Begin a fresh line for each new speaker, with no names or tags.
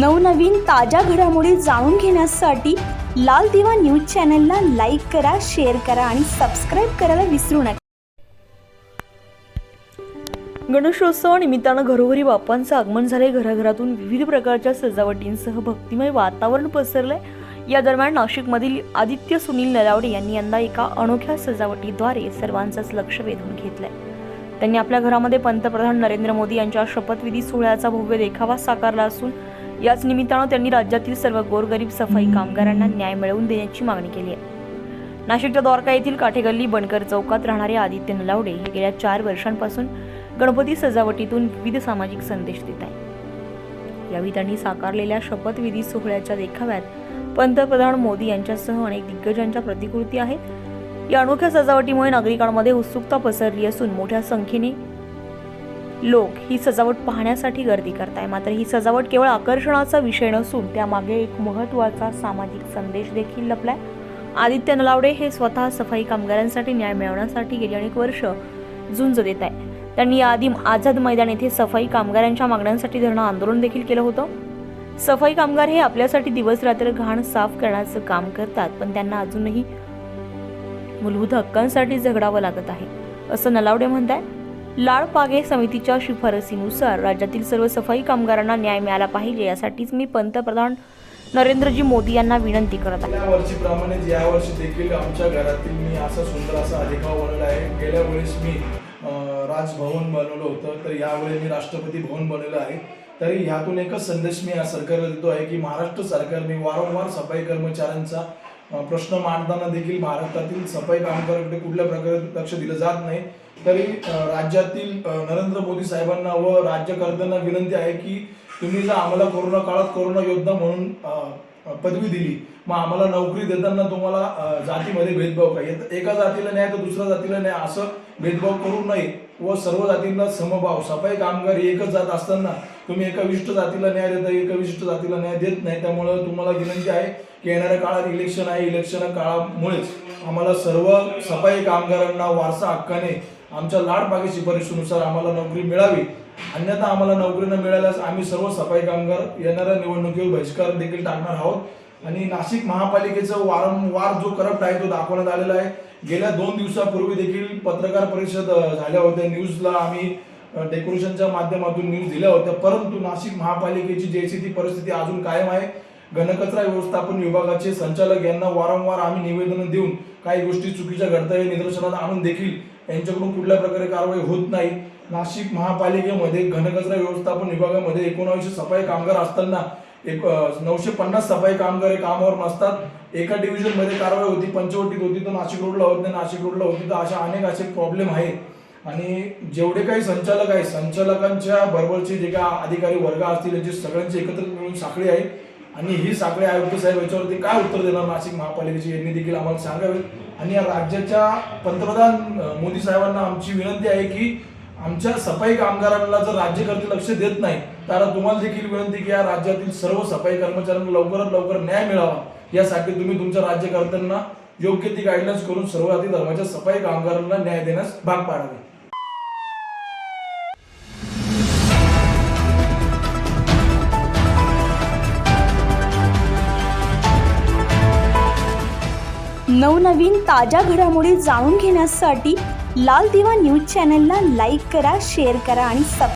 नवनवीन ताज्या घडामोडी जाणून घेण्यासाठी लाल दिवा न्यूज चॅनलला लाईक करा शेअर करा आणि सबस्क्राईब करायला विसरू नका.
गणेशोत्सव निमित्तानं घरोघरी बाप्पांचं आगमन झाले घराघरातून विविध प्रकारच्या सजावटींसह भक्तिमय वातावरण पसरलंय. या दरम्यान नाशिकमधील आदित्य सुनील नलावडे यांनी यंदा एका अनोख्या सजावटीद्वारे सर्वांचंच लक्ष वेधून घेतलंय. त्यांनी आपल्या घरामध्ये पंतप्रधान नरेंद्र मोदी यांच्या शपथविधी सोहळ्याचा भव्य देखावा साकारला असून याच निमित्तानं त्यांनी राज्यातील सर्व गोरगरीब सफाई कामगारांना न्याय मिळवून देण्याची मागणी केली आहे. नाशिकच्या द्वारका येथील काठेगल्ली बनकर चौकात राहणारे आदित्य नलावडे हे गेल्या चार वर्षांपासून गणपती सजावटीतून विविध सामाजिक संदेश देत आहे यावेळी त्यांनी साकारलेल्या शपथविधी सोहळ्याच्या देखाव्यात पंतप्रधान मोदी यांच्यासह अनेक दिग्गजांच्या प्रतिकृती आहेत. या अनोख्या सजावटीमुळे नागरिकांमध्ये उत्सुकता पसरली असून मोठ्या संख्येने लोक ही सजावट पाहण्यासाठी गर्दी करत आहे मात्र ही सजावट केवळ आकर्षणाचा विषय नसून त्यामागे एक महत्त्वाचा सामाजिक संदेश देखील लपलाय. आदित्य नलावडे हे स्वतः सफाई कामगारांसाठी न्याय मिळवण्यासाठी गेली अनेक वर्ष झुंज देत आहे त्यांनी आधी आझाद मैदान येथे सफाई कामगारांच्या मागण्यांसाठी धरणं आंदोलन देखील केलं होतं. सफाई कामगार हे आपल्यासाठी दिवस रात्र घाण साफ करण्याचं काम करतात पण त्यांना अजूनही मूलभूत हक्कांसाठी झगडावं लागत आहे असं नलावडे म्हणताय आहे लाळपागे समितीच्या शिफारसीनुसार राज्यातील सर्व सफाई कामगारांना न्याय मिळाला पाहिजे यासाठीच मी पंतप्रधान नरेंद्रजी मोदी यांना विनंती करत आहे.
गेल्या वर्षीप्रमाणेच यावर्षी देखील आमच्या घरातील मी असा सुंदर असा अधिकार बनवला आहे. गेल्या वेळेस मी राजभवन बनवलं होतं तर यावेळी मी राष्ट्रपती भवन बनवलं आहे. तरी ह्यातून एकच संदेश मी या सरकारला देतो आहे की महाराष्ट्र सरकारने वारंवार सफाई कर्मचाऱ्यांचा प्रश्न मांडताना देखील भारतातील सफाई कामगारांकडे कुठल्या प्रकारे लक्ष दिलं जात नाही तरी राज्यातील नरेंद्र मोदी साहेबांना व राज्यकर्त्यांना विनंती आहे की तुम्ही जर आम्हाला कोरोना काळात कोरोना योद्धा म्हणून पदवी दिली मग आम्हाला नोकरी देताना तुम्हाला जातीमध्ये भेदभाव काय? एका जातीला न्याय तर दुसऱ्या जातीला न्याय असं भेदभाव करू नये व सर्व जातींना समभाव. सफाई कामगार एकच जात असताना तुम्ही एका विशिष्ट जातीला न्याय देता एका विशिष्ट जातीला न्याय देत नाही. त्यामुळं तुम्हाला विनंती आहे की येणाऱ्या काळात इलेक्शन आहे. इलेक्शन काळामुळेच आम्हाला सर्व सफाई कामगारांना वारसा हक्काने आमच्या लाडबागे शिफारशीनुसार आम्हाला नोकरी मिळावी. अन्यथा आम्हाला नोकरी न मिळाल्यास आम्ही सर्व सफाई कामगार येणाऱ्या निवडणुकीवर बहिष्कार देखील टाकणार आहोत. आणि नाशिक महापालिकेचं वारंवार जो करप्ट आहे तो दाखवण्यात आलेला आहे. गेल्या दोन दिवसापूर्वी देखील पत्रकार परिषद झाल्या होत्या. न्यूजला आम्ही डेकोरेशनच्या माध्यमातून न्यूज दिल्या होत्या. परंतु नाशिक महापालिकेची जैसी ती परिस्थिती अजून कायम आहे. घनकचरा व्यवस्थापन विभागाचे संचालक यांना वारंवार आम्ही निवेदन देऊन काही गोष्टी चुकीच्या घडताय निदर्शनात आणून देखील यांच्याकडून कुठल्या प्रकारे कारवाई होत नाही. नाशिक महापालिकेमध्ये घनकचरा व्यवस्थापन विभागामध्ये एकोणावीसशे सफाई कामगार असताना एक नऊशे पन्नास सफाई कामगार हे कामावर नसतात एका डिव्हिजनमध्ये कारवाई होती पंचवटीत होती तर नाशिक रोडला होत नाही नाशिक रोडला होती तर अशा अनेक असे प्रॉब्लेम आहेत. आणि जेवढे काही संचालक आहेत संचालकांच्या बरोबरचे जे काही अधिकारी वर्ग असतील यांची सगळ्यांची एकत्रित मिळून साखळी आहे. आणि ही साखळी आयुक्त साहेब याच्यावरती काय उत्तर देणार नाशिक महापालिकेची यांनी देखील आम्हाला सांगावे. आणि या राज्याच्या पंतप्रधान मोदी साहेबांना आमची विनंती आहे की आमच्या सफाई कामगारांना जर राज्यकर्ते लक्ष देत नाही तर तुम्हाला देखील विनंती की या राज्यातील सर्व सफाई कर्मचाऱ्यांना लवकरात लवकर न्याय मिळावा. यासाठी तुम्ही तुमच्या राज्यकर्त्यांना योग्य ती गाईडलाईन्स करून सर्व जाती धर्माच्या सफाई कामगारांना न्याय देण्यास भाग पाडावे.
नवनवीन ताज्या घडामोडी जाणून घेण्यासाठी लाल दिवा न्यूज चॅनलला लाईक करा शेअर करा आणि सब